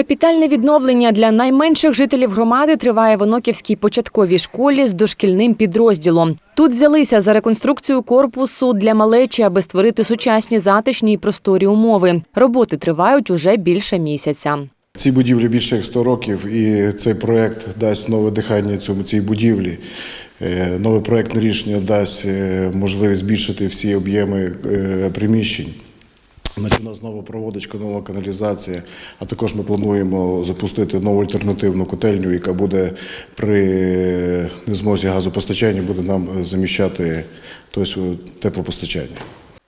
Капітальне відновлення для найменших жителів громади триває в Оноківській початковій школі з дошкільним підрозділом. Тут взялися за реконструкцію корпусу для малечі, аби створити сучасні затишні і просторі умови. Роботи тривають уже більше місяця. Цій будівлі більше як 100 років, і цей проект дасть нове дихання цьому цій будівлі. Е, Нове проектне рішення дасть е, можливість збільшити всі об'єми е, приміщень. Значить, у нас нова проводочка, нова каналізація. А також ми плануємо запустити нову альтернативну котельню, яка буде при незмозі газопостачання буде нам заміщати тобто, теплопостачання.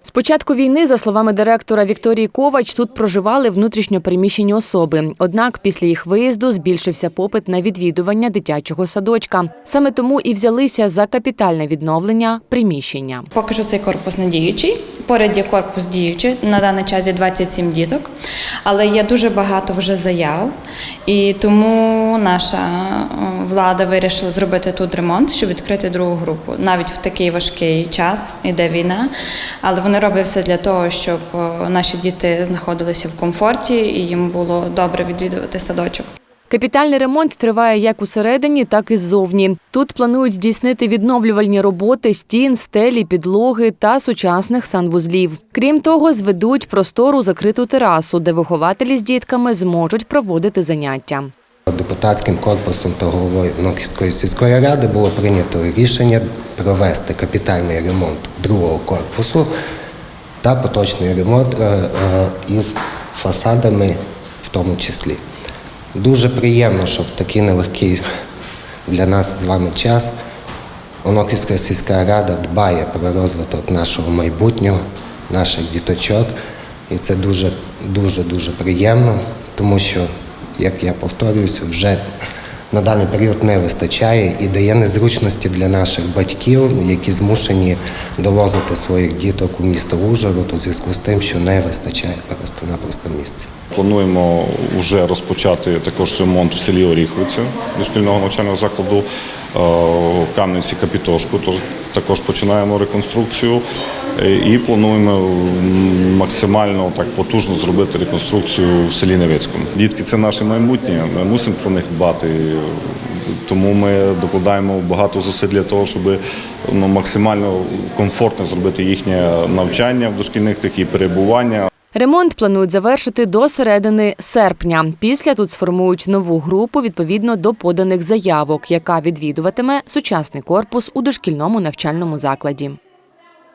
З початку війни, за словами директора Вікторії Ковач, тут проживали внутрішньопереміщені особи. Однак після їх виїзду збільшився попит на відвідування дитячого садочка. Саме тому і взялися за капітальне відновлення приміщення. Поки що цей корпус не діючий. Поряд є корпус діючий. На даний час є 27 діток, але є дуже багато вже заяв. І тому наша е, влада вирішила зробити тут ремонт, щоб відкрити другу групу. Навіть в такий важкий час іде війна. Але вони роблять все для того, щоб е, наші діти знаходилися в комфорті і їм було добре відвідувати садочок. Капітальний ремонт триває як усередині, так і ззовні. Тут планують здійснити відновлювальні роботи стін, стелі, підлоги та сучасних санвузлів. Крім того, зведуть простору закриту терасу, де вихователі з дітками зможуть проводити заняття. Депутатським корпусом та головою Внуківської сільської ради було прийнято рішення провести капітальний ремонт другого корпусу та поточний ремонт е, е, із фасадами в тому числі. Дуже приємно, що в такий нелегкий для нас з вами час Оноківська сільська рада дбає про розвиток нашого майбутнього, наших діточок. І це дуже, дуже, дуже приємно, тому що, як я повторююся, вже на даний період не вистачає і дає незручності для наших батьків, які змушені довозити своїх діток у місто Ужгород у зв'язку з тим, що не вистачає просто-напросто місця. Плануємо вже розпочати також ремонт в селі Оріховці дошкільного навчального закладу в Кам'янці Капітошку. Тож також починаємо реконструкцію Е, і плануємо максимально так потужно зробити реконструкцію в селі Невецькому. Дітки це наше майбутнє. Ми мусимо про них дбати. Тому ми докладаємо багато зусиль для того, щоб ну, максимально комфортно зробити їхнє навчання в дошкільних такі перебування. Ремонт планують завершити до середини серпня. Після тут сформують нову групу відповідно до поданих заявок, яка відвідуватиме сучасний корпус у дошкільному навчальному закладі.